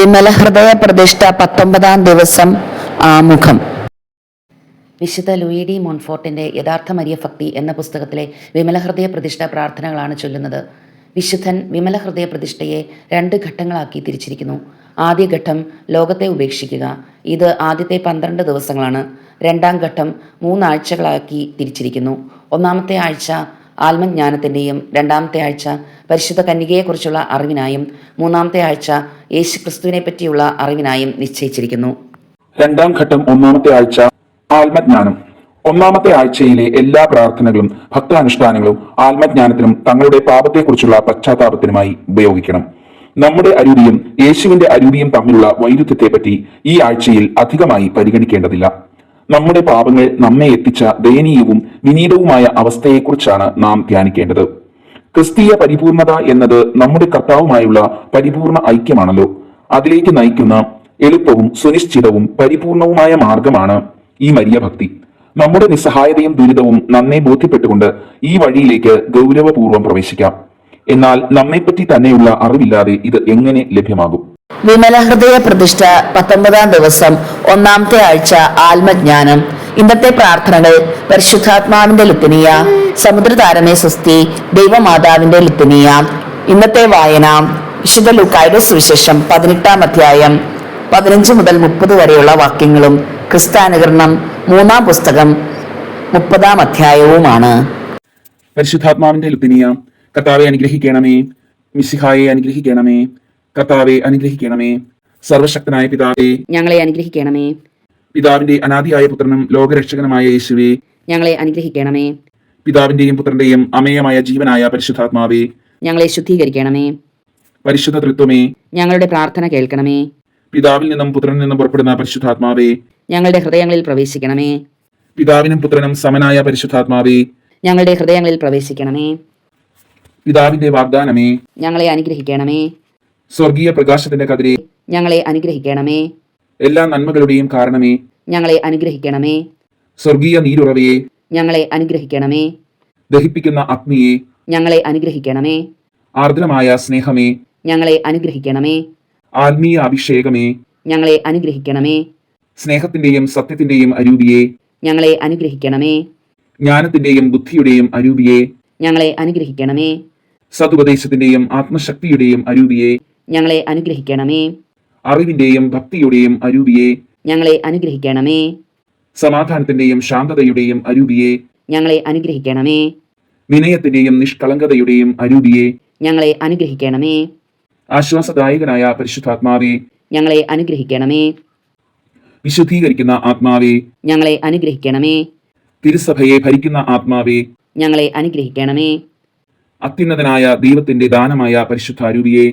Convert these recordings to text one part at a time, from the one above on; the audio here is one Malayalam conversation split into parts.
വിമല ഹൃദയ പ്രതിഷ്ഠ പത്തൊമ്പതാം ദിവസം ആമുഖം. വിശുദ്ധ ലൂയി ഡി മോൺഫോർട്ടിന്റെ യഥാർത്ഥ മരിയ ഭക്തി എന്ന പുസ്തകത്തിലെ വിമല ഹൃദയ പ്രതിഷ്ഠ പ്രാർത്ഥനകളാണ് ചൊല്ലുന്നത്. വിശുദ്ധൻ വിമല ഹൃദയ പ്രതിഷ്ഠയെ രണ്ട് ഘട്ടങ്ങളാക്കി തിരിച്ചിരിക്കുന്നു. ആദ്യ ഘട്ടം ലോകത്തെ ഉപേക്ഷിക്കുക. ഇത് ആദ്യത്തെ പന്ത്രണ്ട് ദിവസങ്ങളാണ്. രണ്ടാം ഘട്ടം മൂന്നാഴ്ചകളാക്കി തിരിച്ചിരിക്കുന്നു. ഒന്നാമത്തെ ആഴ്ച ആത്മജ്ഞാനത്തിന്റെയും രണ്ടാമത്തെ ആഴ്ച പരിശുദ്ധ കന്യകയെക്കുറിച്ചുള്ള അറിവിനായും മൂന്നാമത്തെ ആഴ്ച യേശു ക്രിസ്തുവിനെ പറ്റിയുള്ള അറിവിനായും നിശ്ചയിച്ചിരിക്കുന്നു. രണ്ടാം ഘട്ടം ഒന്നാമത്തെ ആഴ്ച ആത്മജ്ഞാനം. ഒന്നാമത്തെ ആഴ്ചയിലെ എല്ലാ പ്രാർത്ഥനകളും ഭക്താനുഷ്ഠാനങ്ങളും ആത്മജ്ഞാനത്തിനും തങ്ങളുടെ പാപത്തെക്കുറിച്ചുള്ള പശ്ചാത്താപത്തിനുമായി ഉപയോഗിക്കണം. നമ്മുടെ അരുതിയും യേശുവിന്റെ അരുതിയും തമ്മിലുള്ള വൈരുദ്ധ്യത്തെപ്പറ്റി ഈ ആഴ്ചയിൽ അധികമായി പരിഗണിക്കേണ്ടതില്ല. നമ്മുടെ പാപങ്ങൾ നമ്മെ എത്തിച്ച ദയനീയവും വിനീതവുമായ അവസ്ഥയെക്കുറിച്ചാണ് നാം ധ്യാനിക്കേണ്ടത്. ക്രിസ്തീയ പരിപൂർണത എന്നത് നമ്മുടെ കർത്താവുമായുള്ള പരിപൂർണ ഐക്യമാണല്ലോ. അതിലേക്ക് നയിക്കുന്ന എളുപ്പവും സുനിശ്ചിതവും പരിപൂർണവുമായ മാർഗമാണ് ഈ മരിയ ഭക്തി നമ്മുടെ നിസ്സഹായതയും ദുരിതവും നന്നെ ബോധ്യപ്പെട്ടുകൊണ്ട് ഈ വഴിയിലേക്ക് ഗൗരവപൂർവം പ്രവേശിക്കാം. എന്നാൽ നമ്മെപ്പറ്റി തന്നെയുള്ള അറിവില്ലാതെ ഇത് എങ്ങനെ ലഭ്യമാകും? വിമല ഹൃദയ പ്രതിഷ്ഠ പത്തൊമ്പതാം ദിവസം ഒന്നാമത്തെ ആഴ്ച ആത്മജ്ഞാനം. ഇന്നത്തെ പ്രാർത്ഥനകൾ പരിശുദ്ധാത്മാവിന്റെ ലുത്തിനിയ സമുദ്രതാരമേ സുസ്തി ദൈവമാതാവിന്റെ ലുത്തിനിയ. ഇന്നത്തെ വായന വിശുദ്ധ ലുക്കായുടെ സുവിശേഷം പതിനെട്ടാം അധ്യായം പതിനഞ്ച് മുതൽ മുപ്പത് വരെയുള്ള വാക്യങ്ങളും ക്രിസ്താനുകരണം മൂന്നാം പുസ്തകം മുപ്പതാം അധ്യായവുമാണ്. പരിശുദ്ധാത്മാവിന്റെ ലുത്തിനിയ കർത്താവെ അനുഗ്രഹിക്കണമേ മിസിഹായെ അനുഗ്രഹിക്കണമേ കർത്താവെ അനുഗ്രഹിക്കണമേ. സർവശക്തനായ പിതാവേ ഞങ്ങളെ അനുഗ്രഹിക്കണമേ. പിതാവിന്റെ അനാദിയായ പുത്രനും ലോകരക്ഷകനുമായ യേശുവേ ഞങ്ങളെ അനുഗ്രഹിക്കണമേ. പിതാവിന്റെയും പുത്രന്റെയും അമേയമായ ജീവനായ പരിശുദ്ധാത്മാവേ ഞങ്ങളെ ശുദ്ധീകരിക്കണമേ. പരിശുദ്ധ തൃത്വമേ ഞങ്ങളുടെ പ്രാർത്ഥന കേൾക്കണമേ. പിതാവിൽ നിന്നും പുത്രനിൽ നിന്നും പുറപ്പെടുന്ന പരിശുദ്ധാത്മാവേ ഞങ്ങളുടെ ഹൃദയങ്ങളിൽ പ്രവേശിക്കണമേ. പിതാവിനും പുത്രനും സമനായ പരിശുദ്ധാത്മാവേ ഞങ്ങളുടെ ഹൃദയങ്ങളിൽ പ്രവേശിക്കണമേ. പിതാവിന്റെ വാഗ്ദാനമേ ഞങ്ങളെ അനുഗ്രഹിക്കണമേ. സ്വർഗീയ പ്രകാശത്തിന്റെ കതിരെ. ഞങ്ങളെ അനുഗ്രഹിക്കണമേ. എല്ലാ നന്മകളുടെയും കാരണമേ. ഞങ്ങളെ അനുഗ്രഹിക്കണമേ. സ്വർഗീയ നീരുറവയെ. ഞങ്ങളെ അനുഗ്രഹിക്കണമേ. ദഹിപ്പിക്കുന്ന അഗ്നിയെ. ഞങ്ങളെ അനുഗ്രഹിക്കണമേ. ആർദ്രമായ സ്നേഹമേ. ഞങ്ങളെ അനുഗ്രഹിക്കണമേ. ആത്മീയ അഭിഷേകമേ. ഞങ്ങളെ അനുഗ്രഹിക്കണമേ. സ്നേഹത്തിന്റെയും സത്യത്തിന്റെയും അരൂപിയെ. ഞങ്ങളെ അനുഗ്രഹിക്കണമേ. ജ്ഞാനത്തിന്റെയും ബുദ്ധിയുടെയും അരൂപിയെ. ഞങ്ങളെ അനുഗ്രഹിക്കണമേ. സതുപദേശത്തിന്റെയും ആത്മശക്തിയുടെയും അരൂപിയെ. ഞങ്ങളെ അനുഗ്രഹിക്കണമേ. അറിവിന്റെയും ഭക്തിയുടെയും അരൂപിയെ ഞങ്ങളെ അനുഗ്രഹിക്കണമേ. സമാധാനത്തിന്റെയും ശാന്തതയുടെയും അരൂപിയെ ഞങ്ങളെ അനുഗ്രഹിക്കണമേ. വിനയത്തിന്റെയും നിഷ്കളങ്കതയുടെയും അരൂപിയെ ഞങ്ങളെ അനുഗ്രഹിക്കണമേ. ആശ്വാസദായകനായ പരിശുദ്ധാത്മാവെ ഞങ്ങളെ അനുഗ്രഹിക്കണമേ. വിശുദ്ധീകരിക്കുന്ന ആത്മാവെ ഞങ്ങളെ അനുഗ്രഹിക്കണമേ. തിരുസഭയെ ഭരിക്കുന്ന ആത്മാവെ ഞങ്ങളെ അനുഗ്രഹിക്കണമേ. അത്യുന്നതനായ ദൈവത്തിന്റെ ദാനമായ പരിശുദ്ധ അരൂപിയെ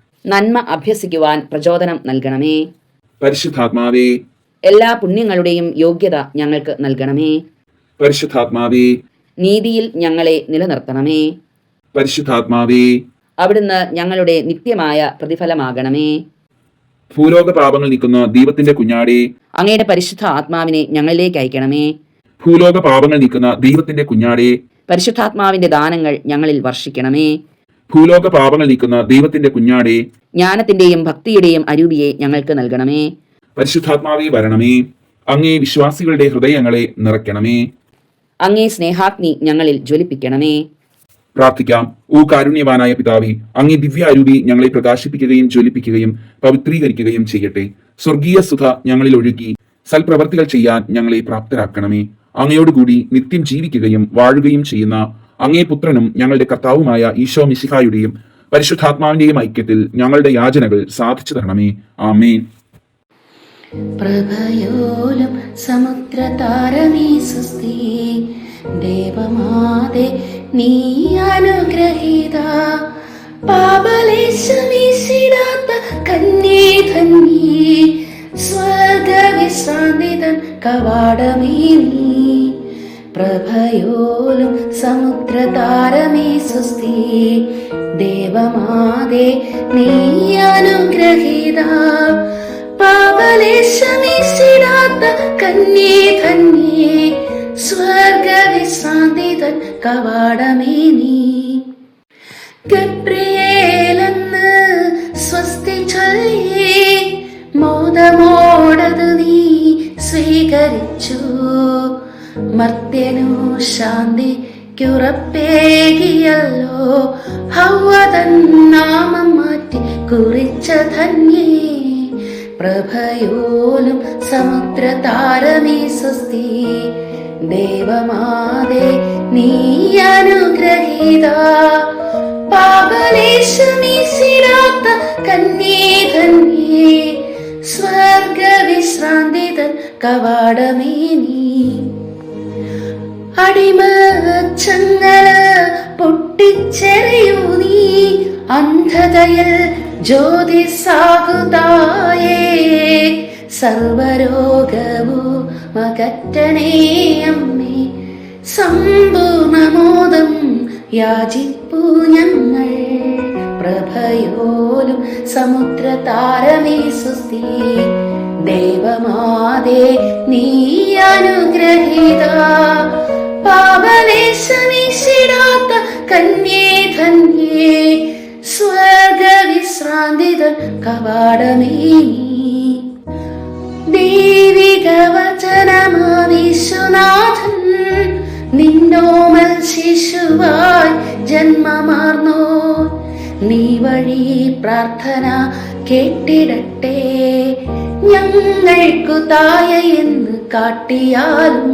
നന്മ അഭ്യസിക്കുവാൻ പ്രചോദനം നൽകണമേ. പരിശുദ്ധാത്മാവേ എല്ലാ പുണ്യങ്ങളുടെയും യോഗ്യത ഞങ്ങൾക്ക് നൽകണമേ. പരിശുദ്ധാത്മാവേ നീതിയിൽ ഞങ്ങളെ നിലനിർത്തണമേ. പരിശുദ്ധാത്മാവേ അവിടുന്ന് ഞങ്ങളുടെ നിത്യമായ പ്രതിഫലമാകണമേ. ഭൂലോക പാപങ്ങൾ നീക്കുന്ന ദൈവത്തിന്റെ കുഞ്ഞാടി അങ്ങയുടെ പരിശുദ്ധ ആത്മാവിനെ ഞങ്ങളിലേക്ക് അയക്കണമേ. ഭൂലോക പാപങ്ങൾ നീക്കുന്ന ദൈവത്തിന്റെ കുഞ്ഞാടി പരിശുദ്ധാത്മാവിന്റെ ദാനങ്ങൾ ഞങ്ങളിൽ വർഷിക്കണമേ. ഭൂലോക പാപങ്ങൾ നീക്കുന്ന ദൈവത്തിന്റെ കുഞ്ഞാടെ. ജ്ഞാനത്തിന്റെയും ഭക്തിയുടെയും അരൂപിയെ ഞങ്ങൾക്ക് നൽകണമേ. പരിശുദ്ധാത്മാവെ വരണമേ. അങ്ങേ വിശ്വാസികളുടെ ഹൃദയങ്ങളെ നിറയ്ക്കണമേ. അങ്ങേ സ്നേഹാഗ്നി ഞങ്ങളിൽ ജ്വലിപ്പിക്കണമേ. പ്രാർത്ഥിക്കാം. ഓ കാരുണ്യവാനായ പിതാവി അങ്ങേ ദിവ്യ അരൂപി ഞങ്ങളെ പ്രകാശിപ്പിക്കുകയും ജ്വലിപ്പിക്കുകയും പവിത്രീകരിക്കുകയും ചെയ്യട്ടെ. സ്വർഗീയ സുധ ഞങ്ങളിൽ ഒഴുകി സൽപ്രവർത്തികൾ ചെയ്യാൻ ഞങ്ങളെ പ്രാപ്തരാക്കണമേ. അങ്ങയോടുകൂടി നിത്യം ജീവിക്കുകയും വാഴുകയും ചെയ്യുന്ന അങ്ങേ പുത്രനും ഞങ്ങളുടെ കർത്താവുമായ ഈശോ മിശിഹായുടെയും പരിശുദ്ധാത്മാവിന്റെയും ഐക്യത്തിൽ ഞങ്ങളുടെ യാചനകൾ സാധിച്ചു തരണമേ. ആമേൻ. പ്രഭയോലും സമുദ്രതാരമീ സുസ്ഥി ദേവമാതെ നീ അനുഗ്രഹീത. പാപലേശമീശിടാത്ത കന്യേ ധന്യേ സ്വർഗവിശ്രാന്തിതൻ കവാടമേ നീ. പ്രഭയോലും സമുദ്രതാരമേ സുസ്ഥി ദേവമാതേ നീ അനുഗ്രഹീത. പാപലേശമീശിടാത്ത കന്യേ ധന്യേ. സ്വർഗവിശ്രാന്തിതൻ കവാടമേ നീ. ഗബ്രിയേലെന്ന് സ്വസ്തി ചൊല്ലേ മോദമോടത് നീ സ്വീകരിച്ചു. മർത്യനു ശാന്തിക്കുറപ്പേകിയല്ലോ ഹൗവതൻ നാമം മാറ്റി കുറിച്ച ധന്യേ. പ്രഭയോലും സമുദ്രതാരമേ സ്വസ്തി. ദേവമാതേ നീ അനുഗ്രഹീത. പാപലേശമീശിടാത്ത കന്യേ ധന്യേ. സ്വർഗവിശ്രാന്തിതൻ കവാടമേ നീ. അടിമച്ചങ്ങള പൊട്ടിച്ചെറിയൂ നീ. അന്ധതയിൽ ജ്യോതിസാകുതായേ. സർവരോഗവും മകറ്റണേ അമ്മേ. സമ്പൂർണമോദം യാചിപ്പു ഞങ്ങൾ. പ്രഭയോലും സമുദ്രതാരമേ സുസ്തി ദേവമാതേ നീ അനുഗ്രഹീത. പാപലേശമീശിടാത്ത കന്യേ ധന്യേ സ്വർഗവിശ്രാന്തിതൻ കവാടമേ. ദൈവിക വചനമാവിശ്വനാഥൻ നിന്നോമൽ ശിശുവായി ജന്മമാർന്നോ. നീ വഴി പ്രാർത്ഥന കേട്ടിടട്ടെ ഞങ്ങൾക്കു തായ എന്ന് കാട്ടിയാലും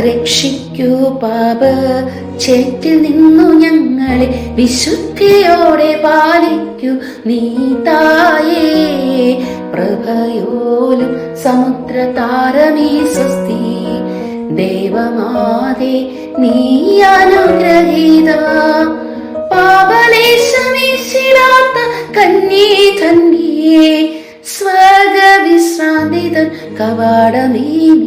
രക്ഷിക്കൂ പാപ. ചേറ്റിൽ നിന്നു ഞങ്ങളെ വിശുദ്ധിയോടെ പാലിക്കൂ. നീ തായേ പ്രഭയോലും സമുദ്ര താരമേ സ്വസ്തി. ദേവമാതേ നീ അനുഗ്രഹീത. പാപലേശമീശിടാത്ത കന്യേ ധന്യേ സ്വർഗവിശ്രാന്തിതൻ കവാടമേ നീ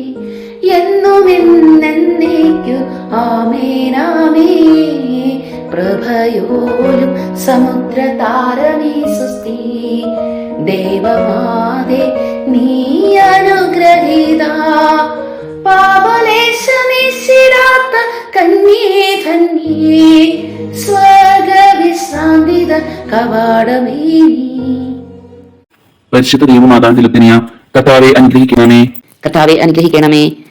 എന്നുമെന്നേക്കു ആമേനാമേ പ്രഭയോലും സമുദ്ര താരമേ സുസ്തി ദേവമാതേ നീ അനുഗ്രഹീത. പാപലേശമേശിരാത്ത കന്യേ ധന്യേ. സ്വർഗവിശ്രാന്തിത കവാടമേ നീ. ദൈവമാതാ ദൈവമാതാന്തിലത്തിനിയ കർത്താവെ അനുഗ്രഹിക്കണമേ. കർത്താവെ അനുഗ്രഹിക്കണമേ.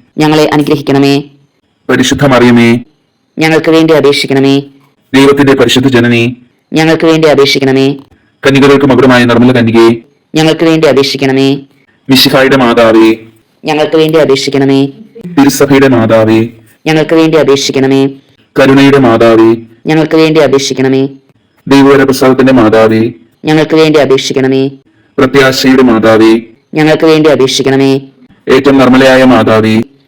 ഞങ്ങളെ അനുഗ്രഹിക്കണമേ. പരിശുദ്ധമറിയമേ ഞങ്ങൾക്ക് വേണ്ടി അപേക്ഷിക്കണമേ. ദൈവത്തിന്റെ പരിശുദ്ധ ജനനി ഞങ്ങൾക്ക് വേണ്ടി അപേക്ഷിക്കണമേ. കന്യകൾക്ക് മകുടമായ നിർമ്മല കന്യകെ ഞങ്ങൾക്ക് വേണ്ടി അപേക്ഷിക്കണമേ. മിശിഹായുടെ മാതാവേ ഞങ്ങൾക്ക് വേണ്ടി അപേക്ഷിക്കണമേ. തിരുസഭയുടെ മാതാവേ ഞങ്ങൾക്ക് വേണ്ടി അപേക്ഷിക്കണമേ. കരുണയുടെ മാതാവേ ഞങ്ങൾക്ക് വേണ്ടി അപേക്ഷിക്കണമേ. ദൈവവര പ്രസാദത്തിന്റെ മാതാവേ ഞങ്ങൾക്ക് വേണ്ടി അപേക്ഷിക്കണമേ. പ്രത്യാശയുടെ മാതാവേ ഞങ്ങൾക്ക് വേണ്ടി അപേക്ഷിക്കണമേ. ഏറ്റവും നിർമ്മലയായ മാതാവേ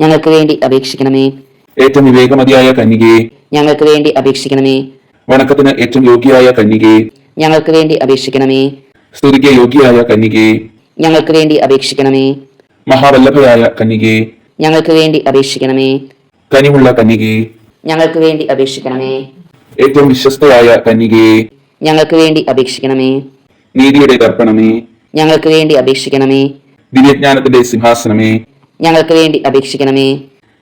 ഞങ്ങൾക്ക് വേണ്ടി അപേക്ഷിക്കണമേ. ഏറ്റവും വിവേകമതിയായ കന്യകയെ ഞങ്ങൾക്ക് വേണ്ടി അപേക്ഷിക്കണമേ. വണക്കത്തിന് ഏറ്റവും യോഗ്യയായ കന്യകയെ ഞങ്ങൾക്ക് വേണ്ടി അപേക്ഷിക്കണമേ. സ്തുതിക്ക് യോഗ്യയായ കന്യകയെ ഞങ്ങൾക്ക് വേണ്ടി അപേക്ഷിക്കണമേ. മഹാവല്ലഭയായ കന്യകയെ ഞങ്ങൾക്ക് വേണ്ടി അപേക്ഷിക്കണമേ. കനിവുള്ള കന്യകയെ ഞങ്ങൾക്ക് വേണ്ടി അപേക്ഷിക്കണമേ. ഏറ്റവും വിശ്വസ്തയായ കന്യകയെ ഞങ്ങൾക്ക് വേണ്ടി അപേക്ഷിക്കണമേ. നീതിയുടെ തർപ്പണമേ ഞങ്ങൾക്ക് വേണ്ടി അപേക്ഷിക്കണമേ. ദിവ്യജ്ഞാനത്തിന്റെ സിംഹാസനമേ ഞങ്ങൾക്ക് വേണ്ടി അപേക്ഷിക്കണമേ.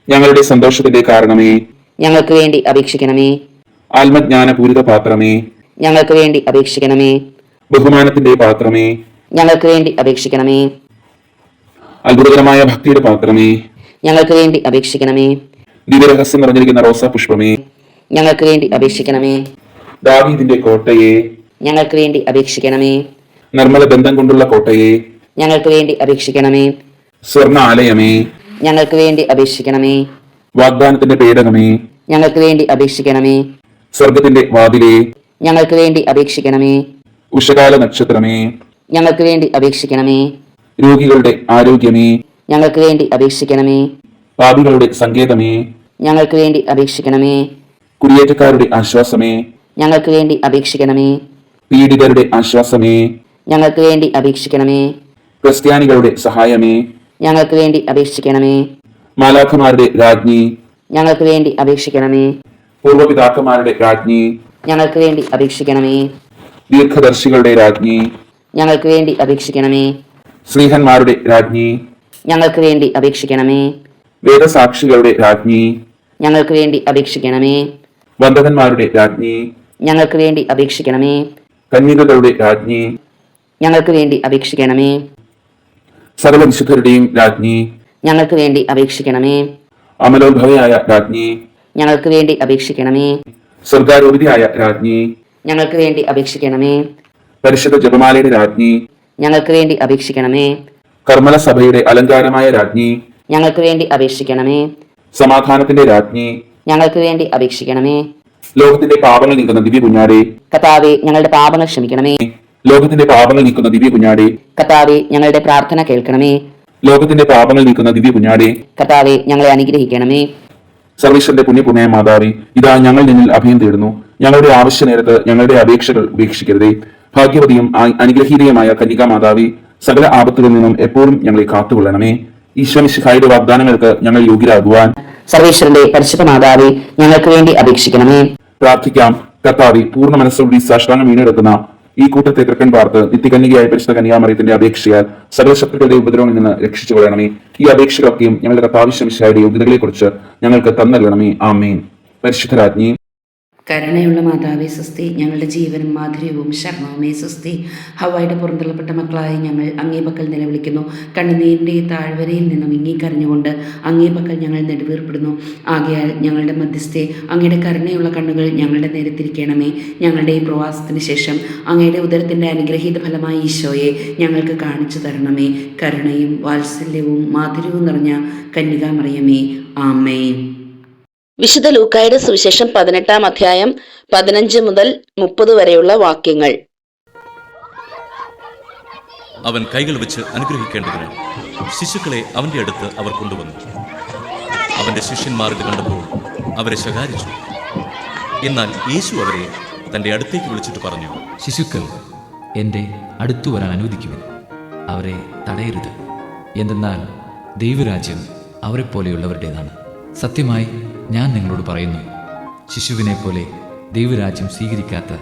ഞങ്ങളുടെ സന്തോഷത്തിന്റെ കാരണമേ. ഞങ്ങൾക്ക് വേണ്ടി അപേക്ഷിക്കണമേ. ആത്മജ്ഞാനപൂരിത പാത്രമേ. ഞങ്ങൾക്ക് വേണ്ടി അപേക്ഷിക്കണമേ. ബഹുമാനത്തിന്റെ പാത്രമേ. ഞങ്ങൾക്ക് വേണ്ടി അപേക്ഷിക്കണമേ. അത്ഭുതകരമായ ഭക്തിയുടെ പാത്രമേ. ഞങ്ങൾക്ക് വേണ്ടി അപേക്ഷിക്കണമേ. ദിവ്യരഹസ്യം നിറഞ്ഞിരിക്കുന്ന റോസാ പുഷ്പമേ. ഞങ്ങൾക്ക് വേണ്ടി അപേക്ഷിക്കണമേ. ദാവീദിന്റെ കോട്ടയെ. ഞങ്ങൾക്ക് വേണ്ടി അപേക്ഷിക്കണമേ. നിർമ്മല ബന്ധം കൊണ്ടുള്ള കോട്ടയെ. ഞങ്ങൾക്ക് വേണ്ടി അപേക്ഷിക്കണമേ. സ്വർണ ആലയമേ ഞങ്ങൾക്ക് വേണ്ടി അപേക്ഷിക്കണമേ. വാഗ്ദാനത്തിന്റെ പേടകമേ. ഞങ്ങൾക്ക് വേണ്ടി അപേക്ഷിക്കണമേ. സ്വർഗത്തിന്റെ വാതിലേ. ഞങ്ങൾക്ക് വേണ്ടി അപേക്ഷിക്കണമേ. ഉഷകാല നക്ഷത്രമേ. ഞങ്ങൾക്ക് വേണ്ടി അപേക്ഷിക്കണമേ. രോഗികളുടെ ആരോഗ്യമേ. ഞങ്ങൾക്ക് വേണ്ടി അപേക്ഷിക്കണമേ. പാപികളുടെ സങ്കേതമേ. ഞങ്ങൾക്ക് വേണ്ടി അപേക്ഷിക്കണമേ. കുടിയേറ്റക്കാരുടെ ആശ്വാസമേ. ഞങ്ങൾക്ക് വേണ്ടി അപേക്ഷിക്കണമേ. പീഡിതരുടെ ആശ്വാസമേ. ഞങ്ങൾക്ക് വേണ്ടി അപേക്ഷിക്കണമേ. ക്രിസ്ത്യാനികളുടെ സഹായമേ. ഞങ്ങൾക്ക് വേണ്ടി അപേക്ഷിക്കണമേ. മാലാഖമാരുടെ രാജ്ഞി. ഞങ്ങൾക്ക് വേണ്ടി അപേക്ഷിക്കണമേ. പൂർവപിതാക്കന്മാരുടെ രാജ്ഞി. ഞങ്ങൾക്ക് വേണ്ടി അപേക്ഷിക്കണമേ. ദീർഘദർശികളുടെ രാജ്ഞി. ഞങ്ങൾക്ക് വേണ്ടി അപേക്ഷിക്കണമേ. സ്നേഹന്മാരുടെ രാജ്ഞി. ഞങ്ങൾക്ക് വേണ്ടി അപേക്ഷിക്കണമേ. വേദസാക്ഷികളുടെ രാജ്ഞി. ഞങ്ങൾക്ക് വേണ്ടി അപേക്ഷിക്കണമേ. വന്ദകന്മാരുടെ രാജ്ഞി. ഞങ്ങൾക്ക് വേണ്ടി അപേക്ഷിക്കണമേ. കന്യകകളുടെ രാജ്ഞി. ഞങ്ങൾക്ക് വേണ്ടി അപേക്ഷിക്കണമേ. സകല വിശുദ്ധരുടെയും രാജ്ഞി. ഞങ്ങൾക്ക് വേണ്ടി അപേക്ഷിക്കണമേ. അമലോദ്ഭവയായ രാജ്ഞി. ഞങ്ങൾക്ക് വേണ്ടി അപേക്ഷിക്കണമേ. സ്വർഗാരോപിതയായ രാജ്ഞി. ഞങ്ങൾക്ക് വേണ്ടി അപേക്ഷിക്കണമേ. പരിശുദ്ധ ജപമാലയുടെ രാജ്ഞി. ഞങ്ങൾക്ക് വേണ്ടി അപേക്ഷിക്കണമേ. കർമ്മല സഭയുടെ അലങ്കാരമായ രാജ്ഞി. ഞങ്ങൾക്ക് വേണ്ടി അപേക്ഷിക്കണമേ. സമാധാനത്തിന്റെ രാജ്ഞി. ഞങ്ങൾക്ക് വേണ്ടി അപേക്ഷിക്കണമേ. ലോകത്തിന്റെ പാപങ്ങൾ നീക്കുന്ന ദിവ്യ കുഞ്ഞാരെ കഥാവെ ഞങ്ങളുടെ പാപങ്ങൾ ക്ഷമിക്കണമേ. ലോകത്തിന്റെ പാപങ്ങൾ നീക്കുന്ന ദിവ്യ കുഞ്ഞാടെ. കർത്താവെ ഞങ്ങളുടെ പ്രാർത്ഥന കേൾക്കണമേ. ലോകത്തിന്റെ പാപങ്ങൾ നീക്കുന്ന ദിവ്യ കുഞ്ഞാടെ. കർത്താവെ ഞങ്ങളെ അനുഗ്രഹിക്കണമേ. സർവീശ്വരന്റെ പുണ്യപുണ്യ മാതാവേ ഇതാ ഞങ്ങൾ നിന്നിൽ അഭയം തേടുന്നു. ഞങ്ങളുടെ ആവശ്യ നേരത്ത് ഞങ്ങളുടെ അപേക്ഷകൾ ഉപേക്ഷിക്കരുതേ. ഭാഗ്യവതിയും അനുഗ്രഹീതയുമായ കന്യക മാതാവി സകല ആപത്തുകളിൽ നിന്നും എപ്പോഴും ഞങ്ങളെ കാത്തുകൊള്ളണമേ. ഈശ്വമിശിഹായുടെ വാഗ്ദാനങ്ങൾക്ക് ഞങ്ങൾ യോഗ്യരാകുവാൻ സർവേശ്വരന്റെ പരിശുദ്ധ മാതാവി ഞങ്ങൾക്ക് വേണ്ടി അപേക്ഷിക്കണമേ. പ്രാർത്ഥിക്കാം. കർത്താവി പൂർണ മനസ്സോടി സാഷ്ടാംഗം വീണെടുക്കുന്ന ഈ കൂട്ടത്തെ തൃക്കൻ പാർത്ത് നിത്യകന്യകയായ പരിശുദ്ധ കന്യാമറിയത്തിന്റെ അപേക്ഷയാൽ സകല ശത്രുക്കളുടെ ഉപദ്രവങ്ങളിൽ നിന്ന് രക്ഷിച്ചു കൊള്ളണമേ. ഈ അപേക്ഷകളൊക്കെയും ഞങ്ങളുടെ കർത്താവിശ്വമിശായുടെ യോഗ്യതകളെ കുറിച്ച് ഞങ്ങൾക്ക് തന്നല്ലണമേ ആമേൻ. പരിശുദ്ധരാജ്ഞി. കരുണയുള്ള മാതാവേ സ്വസ്തി. ഞങ്ങളുടെ ജീവനും മാധുര്യവും ശർമ്മവുമേ സ്വസ്തി. ഹവായുടെ പുറന്തള്ളപ്പെട്ട മക്കളായി ഞങ്ങൾ അങ്ങേ പക്കൽ നിലവിളിക്കുന്നു. കണ്ണുനീരിന്റെ താഴ്വരയിൽ നിന്നും ഇങ്ങിക്കരഞ്ഞുകൊണ്ട് അങ്ങേ പക്കൽ ഞങ്ങൾ നെടുവീർപ്പെടുന്നു. ആകയാൽ ഞങ്ങളുടെ മധ്യസ്ഥെ അങ്ങയുടെ കരുണയുള്ള കണ്ണുകൾ ഞങ്ങളുടെ നേരെ തിരിക്കണമേ ഞങ്ങളുടെ ഈ പ്രവാസത്തിന് ശേഷം അങ്ങയുടെ ഉദരത്തിന്റെ അനുഗ്രഹീത ഫലമായ ഈശോയെ ഞങ്ങൾക്ക് കാണിച്ചു തരണമേ. കരുണയും വാത്സല്യവും മാധുര്യവും നിറഞ്ഞ കന്യകാമറിയമേ. ആമേൻ. വിശുദ്ധ ലൂക്കായുടെ സുവിശേഷം പതിനെട്ടാം അധ്യായം പതിനഞ്ച് മുതൽ മുപ്പത് വരെയുള്ള വാക്യങ്ങൾ. അവൻ കൈകൾ വെച്ച് അനുഗ്രഹിക്കേണ്ടതിന് ശിശുക്കളെ അവന്റെ അടുത്ത് അവർ കൊണ്ടുവന്നു. അവന്റെ ശിഷ്യന്മാർ ഇത് കണ്ടപ്പോൾ അവരെ ശകാരിച്ചു. എന്നാൽ യേശു അവരെ തന്റെ അടുത്തേക്ക് വിളിച്ചിട്ട് പറഞ്ഞു ശിശുക്കൾ എന്റെ അടുത്തു വരാൻ അനുവദിക്കുവിൻ. അവരെ തടയരുത്. എന്തെന്നാൽ ദൈവരാജ്യം അവരെപ്പോലെയുള്ളവരുടേതാണ്. സത്യമായി ഞാൻ നിങ്ങളോട് പറയുന്നു ശിശുവിനെ പോലെ ദൈവരാജ്യം സ്വീകരിക്കാത്ത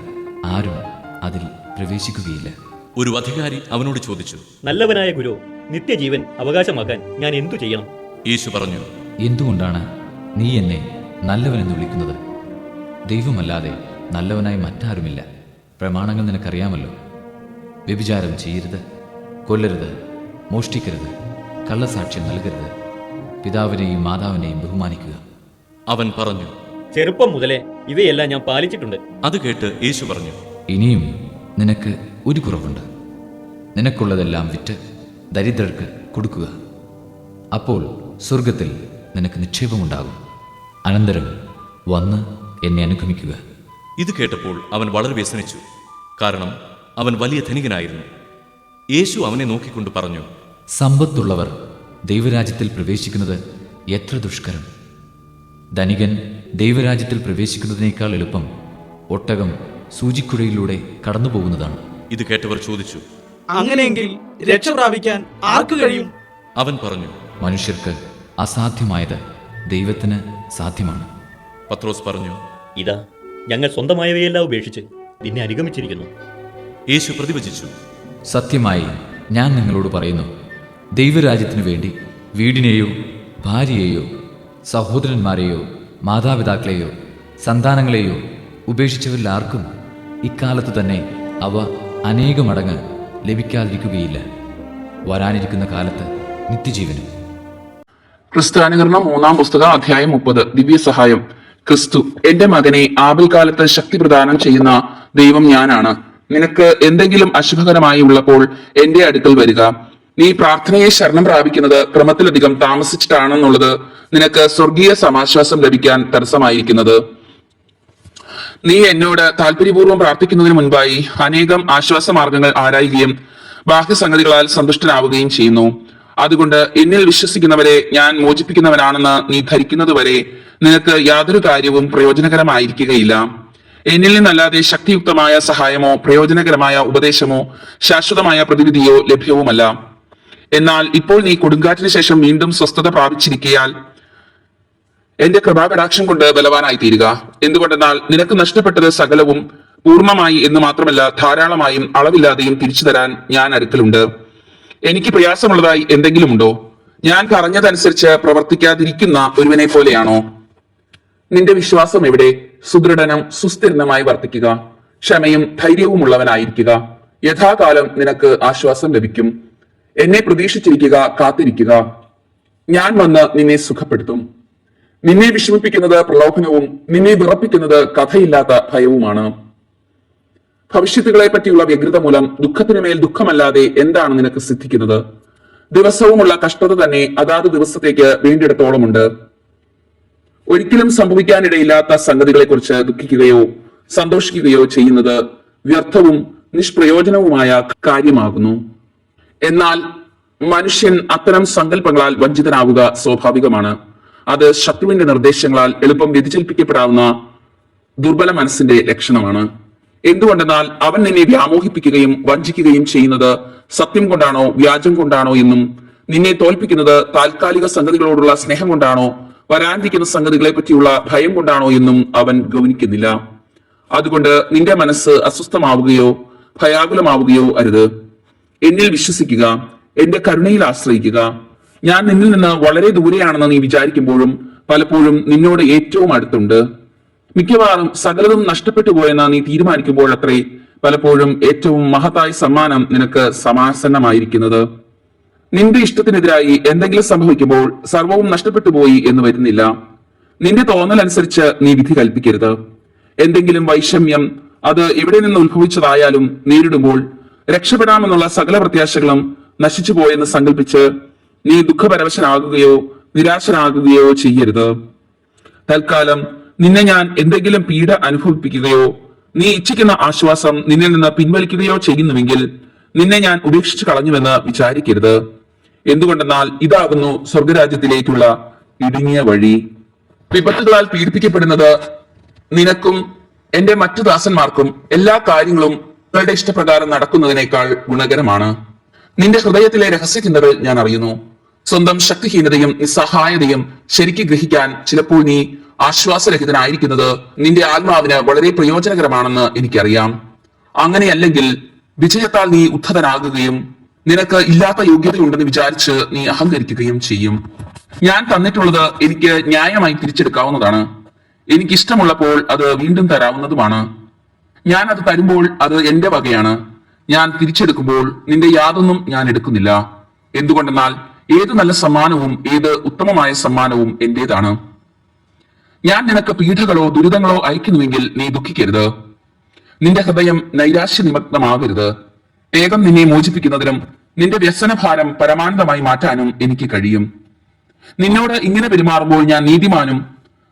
ആരും അതിൽ പ്രവേശിക്കുകയില്ല. ഒരു അധികാരി അവനോട് ചോദിച്ചു നല്ലവനായ ഗുരു നിത്യജീവൻ അവകാശമാക്കാൻ ഞാൻ എന്തു ചെയ്യണം? യേശു പറഞ്ഞു എന്തുകൊണ്ടാണ് നീ എന്നെ നല്ലവനെന്ന് വിളിക്കുന്നത്? ദൈവമല്ലാതെ നല്ലവനായി മറ്റാരുമില്ല. പ്രമാണങ്ങൾ നിനക്കറിയാമല്ലോ. വ്യഭിചാരം ചെയ്യരുത് കൊല്ലരുത് മോഷ്ടിക്കരുത് കള്ളസാക്ഷ്യം നൽകരുത്. പിതാവിനെയും മാതാവിനെയും ബഹുമാനിക്കുക. അവൻ പറഞ്ഞു ചെറുപ്പം മുതലേ ഇവയെല്ലാം ഞാൻ പാലിച്ചിട്ടുണ്ട്. അത് കേട്ട് യേശു പറഞ്ഞു ഇനിയും നിനക്ക് ഒരു കുറവുണ്ട്. നിനക്കുള്ളതെല്ലാം വിറ്റ് ദരിദ്രർക്ക് കൊടുക്കുക. അപ്പോൾ സ്വർഗത്തിൽ നിനക്ക് നിക്ഷേപമുണ്ടാകും. അനന്തരം വന്ന് എന്നെ അനുഗമിക്കുക. ഇത് കേട്ടപ്പോൾ അവൻ വളരെ വ്യസനിച്ചു കാരണം അവൻ വലിയ ധനികനായിരുന്നു. യേശു അവനെ നോക്കിക്കൊണ്ട് പറഞ്ഞു സമ്പത്തുള്ളവർ ദൈവരാജ്യത്തിൽ പ്രവേശിക്കുന്നത് എത്ര ദുഷ്കരം. ധനികൻ ദൈവരാജ്യത്തിൽ പ്രവേശിക്കുന്നതിനേക്കാൾ എളുപ്പം ഒട്ടകം സൂചിക്കുഴയിലൂടെ കടന്നുപോകുന്നതാണ്. ഇത് കേട്ടവർ ചോദിച്ചു അങ്ങനെയെങ്കിൽ രക്ഷ പ്രാപിക്കാൻ ആർക്ക് കഴിയും? അവൻ പറഞ്ഞു മനുഷ്യർക്ക് അസാധ്യമായത് ദൈവത്തിന് സാധ്യമാണ്. പത്രോസ് പറഞ്ഞു ഇതാ ഞങ്ങൾ സ്വന്തമായവയെല്ലാം ഉപേക്ഷിച്ച് നിന്നെ അനുഗമിച്ചിരിക്കുന്നു. യേശു പ്രതിവചിച്ചു സത്യമായി ഞാൻ നിങ്ങളോട് പറയുന്നു ദൈവരാജ്യത്തിനു വേണ്ടി വീടിനെയോ ഭാര്യയെയോ സഹോദരന്മാരെയോ മാതാപിതാക്കളെയോ സന്താനങ്ങളെയോ ഉപേക്ഷിച്ചവരിൽ ആർക്കും ഇക്കാലത്ത് തന്നെ അവ അനേകമടങ്ങ് ലഭിക്കാതിരിക്കുകയില്ല. വരാനിരിക്കുന്ന കാലത്ത് നിത്യജീവനും. ക്രിസ്ത്യാനുകരണം മൂന്നാം പുസ്തകം അധ്യായം മുപ്പത് ദിവ്യ സഹായം ക്രിസ്തു എന്റെ മകനെ ആപൽക്കാലത്ത് ശക്തി പ്രദാനം ചെയ്യുന്ന ദൈവം ഞാനാണ്. നിനക്ക് എന്തെങ്കിലും അശുഭകരമായി ഉള്ളപ്പോൾ എന്റെ അടുക്കൽ വരിക. നീ പ്രാർത്ഥനയെ ശരണം പ്രാപിക്കുന്നത് ക്രമത്തിലധികം താമസിച്ചിട്ടാണെന്നുള്ളത് നിനക്ക് സ്വർഗീയ സമാശ്വാസം ലഭിക്കാൻ തടസ്സമായിരിക്കുന്നത്. നീ എന്നോട് താല്പര്യപൂർവം പ്രാർത്ഥിക്കുന്നതിന് മുൻപായി അനേകം ആശ്വാസ മാർഗങ്ങൾ ആരായുകയും ബാഹ്യസംഗതികളാൽ സന്തുഷ്ടനാവുകയും ചെയ്യുന്നു. അതുകൊണ്ട് എന്നിൽ വിശ്വസിക്കുന്നവരെ ഞാൻ മോചിപ്പിക്കുന്നവനാണെന്ന് നീ ധരിക്കുന്നതുവരെ നിനക്ക് യാതൊരു കാര്യവും പ്രയോജനകരമായിരിക്കുകയില്ല. എന്നിൽ നിന്നല്ലാതെ ശക്തിയുക്തമായ സഹായമോ പ്രയോജനകരമായ ഉപദേശമോ ശാശ്വതമായ പ്രതിവിധിയോ ലഭ്യവുമല്ല. എന്നാൽ ഇപ്പോൾ നീ കൊടുങ്കാറ്റിന് ശേഷം വീണ്ടും സ്വസ്ഥത പ്രാപിച്ചിരിക്കയാൽ എന്റെ കൃപാകടാക്ഷം കൊണ്ട് ബലവാനായി തീരുക എന്തുകൊണ്ടെന്നാൽ നിനക്ക് നഷ്ടപ്പെട്ടത് സകലവും പൂർണമായി എന്ന് മാത്രമല്ല ധാരാളമായും അളവില്ലാതെയും തിരിച്ചു തരാൻ ഞാൻ അടുക്കലുണ്ട്. എനിക്ക് പ്രയാസമുള്ളതായി എന്തെങ്കിലും ഉണ്ടോ? ഞാൻ പറഞ്ഞതനുസരിച്ച് പ്രവർത്തിക്കാതിരിക്കുന്ന ഒരുവനെ പോലെയാണോ? നിന്റെ വിശ്വാസം എവിടെ? സുദൃഢനും സുസ്ഥിരനുമായി വർത്തിക്കുക. ക്ഷമയും ധൈര്യവും ഉള്ളവനായിരിക്കുക യഥാകാലം നിനക്ക് ആശ്വാസം ലഭിക്കും. എന്നെ പ്രതീക്ഷിച്ചിരിക്കുക കാത്തിരിക്കുക. ഞാൻ വന്ന് നിന്നെ സുഖപ്പെടുത്തും. നിന്നെ വിഷമിപ്പിക്കുന്നത് പ്രലോഭനവും നിന്നെ വിറപ്പിക്കുന്നത് കഥയില്ലാത്ത ഭയവുമാണ്. ഭവിഷ്യത്തുകളെ പറ്റിയുള്ള വ്യഗ്രത മൂലം ദുഃഖത്തിന് മേൽ ദുഃഖമല്ലാതെ എന്താണ് നിനക്ക് സിദ്ധിക്കുന്നത്? ദിവസവുമുള്ള കഷ്ടത തന്നെ അതാത് ദിവസത്തേക്ക് വീണ്ടെടുത്തോളമുണ്ട്. ഒരിക്കലും സംഭവിക്കാനിടയില്ലാത്ത സംഗതികളെക്കുറിച്ച് ദുഃഖിക്കുകയോ സന്തോഷിക്കുകയോ ചെയ്യുന്നത് വ്യർത്ഥവും നിഷ്പ്രയോജനവുമായ കാര്യമാകുന്നു. എന്നാൽ മനുഷ്യൻ അത്തരം സങ്കല്പങ്ങളാൽ വഞ്ചിതനാവുക സ്വാഭാവികമാണ്. അത് ശത്രുവിന്റെ നിർദ്ദേശങ്ങളാൽ എളുപ്പം വ്യതിചലിപ്പിക്കപ്പെടാവുന്ന ദുർബല മനസ്സിന്റെ ലക്ഷണമാണ്. എന്തുകൊണ്ടെന്നാൽ അവൻ നിന്നെ വ്യാമോഹിപ്പിക്കുകയും വഞ്ചിക്കുകയും ചെയ്യുന്നത് സത്യം കൊണ്ടാണോ വ്യാജം കൊണ്ടാണോ എന്നും നിന്നെ തോൽപ്പിക്കുന്നത് താൽക്കാലിക സംഗതികളോടുള്ള സ്നേഹം കൊണ്ടാണോ വരാനിരിക്കുന്ന സംഗതികളെ പറ്റിയുള്ള ഭയം കൊണ്ടാണോ എന്നും അവൻ ഗൗനിക്കുന്നില്ല. അതുകൊണ്ട് നിന്റെ മനസ്സ് അസ്വസ്ഥമാവുകയോ ഭയാകുലമാവുകയോ അരുത്. എന്നിൽ വിശ്വസിക്കുക എന്റെ കരുണയിൽ ആശ്രയിക്കുക. ഞാൻ നിന്നിൽ നിന്ന് വളരെ ദൂരെയാണെന്ന് നീ വിചാരിക്കുമ്പോഴും പലപ്പോഴും നിന്നോട് ഏറ്റവും അടുത്തുണ്ട്. മിക്കവാറും സകലതും നഷ്ടപ്പെട്ടു പോയെന്ന് നീ തീരുമാനിക്കുമ്പോഴത്രേ പലപ്പോഴും ഏറ്റവും മഹത്തായ സമ്മാനം നിനക്ക് സമാസന്നമായിരിക്കുന്നത്. നിന്റെ ഇഷ്ടത്തിനെതിരായി എന്തെങ്കിലും സംഭവിക്കുമ്പോൾ സർവവും നഷ്ടപ്പെട്ടു പോയി എന്ന് വരുന്നില്ല. നിന്റെ തോന്നലനുസരിച്ച് നീ വിധി കൽപ്പിക്കരുത്. എന്തെങ്കിലും വൈഷമ്യം അത് എവിടെ നിന്ന് ഉത്ഭവിച്ചതായാലും നേരിടുമ്പോൾ രക്ഷപ്പെടാമെന്നുള്ള സകല പ്രത്യാശകളും നശിച്ചു പോയെന്ന് സങ്കല്പിച്ച് നീ ദുഃഖപരവശനാകുകയോ നിരാശനാകുകയോ ചെയ്യരുത്. തൽക്കാലം നിന്നെ ഞാൻ എന്തെങ്കിലും പീഡ അനുഭവിപ്പിക്കുകയോ നീ ഇച്ഛിക്കുന്ന ആശ്വാസം നിന്നിൽ നിന്ന് പിൻവലിക്കുകയോ ചെയ്യുന്നുവെങ്കിൽ നിന്നെ ഞാൻ ഉപേക്ഷിച്ചു കളഞ്ഞുവെന്ന് വിചാരിക്കരുത്. എന്തുകൊണ്ടെന്നാൽ ഇതാകുന്നു സ്വർഗരാജ്യത്തിലേക്കുള്ള ഇടുങ്ങിയ വഴി. വിപത്തുകളാൽ പീഡിപ്പിക്കപ്പെടുന്നത് നിനക്കും എന്റെ മറ്റു ദാസന്മാർക്കും എല്ലാ കാര്യങ്ങളും നിങ്ങളുടെ ഇഷ്ടപ്രകാരം നടക്കുന്നതിനേക്കാൾ ഗുണകരമാണ്. നിന്റെ ഹൃദയത്തിലെ രഹസ്യചിന്തകൾ ഞാൻ അറിയുന്നു. സ്വന്തം ശക്തിഹീനതയും നിസ്സഹായതയും ശരിക്ക് ഗ്രഹിക്കാൻ ചിലപ്പോൾ നീ ആശ്വാസരഹിതനായിരിക്കുന്നത് നിന്റെ ആത്മാവിന് വളരെ പ്രയോജനകരമാണെന്ന് എനിക്കറിയാം. അങ്ങനെയല്ലെങ്കിൽ വിജയത്താൽ നീ ഉദ്ധതനാകുകയും നിനക്ക് ഇല്ലാത്ത യോഗ്യതയുണ്ടെന്ന് വിചാരിച്ച് നീ അഹങ്കരിക്കുകയും ചെയ്യും. ഞാൻ തന്നിട്ടുള്ളത് എനിക്ക് ന്യായമായി തിരിച്ചെടുക്കാവുന്നതാണ്. എനിക്കിഷ്ടമുള്ളപ്പോൾ അത് വീണ്ടും തരാവുന്നതുമാണ്. ഞാൻ അത് തരുമ്പോൾ അത് എന്റെ വകയാണ്. ഞാൻ തിരിച്ചെടുക്കുമ്പോൾ നിന്റെ യാതൊന്നും ഞാൻ എടുക്കുന്നില്ല. എന്തുകൊണ്ടെന്നാൽ ഏത് നല്ല സമ്മാനവും ഏത് ഉത്തമമായ സമ്മാനവും എന്റേതാണ്. ഞാൻ നിനക്ക് പീഠകളോ ദുരിതങ്ങളോ അയക്കുന്നുവെങ്കിൽ നീ ദുഃഖിക്കരുത്. നിന്റെ ഹൃദയം നൈരാശ്യ നിമഗ്നമാകരുത് വേഗം നിന്നെ മോചിപ്പിക്കുന്നതിനും നിന്റെ വ്യസനഭാരം പരമാനന്ദമായി മാറ്റാനും എനിക്ക് കഴിയും. നിന്നോട് ഇങ്ങനെ പെരുമാറുമ്പോൾ ഞാൻ നീതിമാനും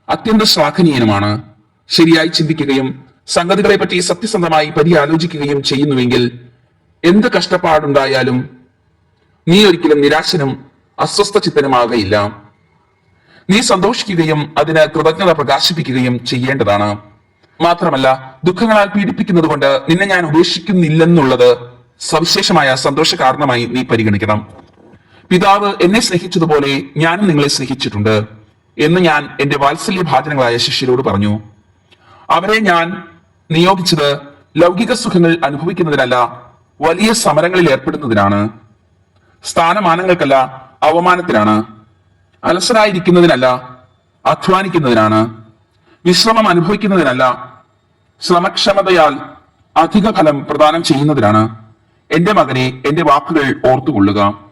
അത്യന്ത ശ്ലാഘനീയനുമാണ്. ശരിയായി ചിന്തിക്കുകയും സംഗതികളെ പറ്റി സത്യസന്ധമായി പരിയാലോചിക്കുകയും ചെയ്യുന്നുവെങ്കിൽ എന്ത് കഷ്ടപ്പാടുണ്ടായാലും നീ ഒരിക്കലും നിരാശനും അസ്വസ്ഥ ചിത്തനുമാകയില്ല നീ സന്തോഷിക്കുകയും അതിന് കൃതജ്ഞത പ്രകാശിപ്പിക്കുകയും ചെയ്യേണ്ടതാണ്. മാത്രമല്ല ദുഃഖങ്ങളാൽ പീഡിപ്പിക്കുന്നത് കൊണ്ട് നിന്നെ ഞാൻ ഉപേക്ഷിക്കുന്നില്ലെന്നുള്ളത് സവിശേഷമായ സന്തോഷ കാരണമായി നീ പരിഗണിക്കണം. പിതാവ് എന്നെ സ്നേഹിച്ചതുപോലെ ഞാനും നിങ്ങളെ സ്നേഹിച്ചിട്ടുണ്ട് എന്ന് ഞാൻ എന്റെ വാത്സല്യ ഭാചനങ്ങളായ ശിഷ്യരോട് പറഞ്ഞു. അവരെ ഞാൻ നിയോഗിച്ചത് ലൗകിക സുഖങ്ങൾ അനുഭവിക്കുന്നതിനല്ല വലിയ സമരങ്ങളിൽ ഏർപ്പെടുന്നതിനാണ്. സ്ഥാനമാനങ്ങൾക്കല്ല അവമാനത്തിനാണ്. അലസരായിരിക്കുന്നതിനല്ല അധ്വാനിക്കുന്നതിനാണ്. വിശ്രമം അനുഭവിക്കുന്നതിനല്ല ശ്രമക്ഷമതയാൽ അധിക ഫലം പ്രദാനം ചെയ്യുന്നതിനാണ്. എന്റെ മകനെ എന്റെ വാക്കുകൾ ഓർത്തുകൊള്ളുക.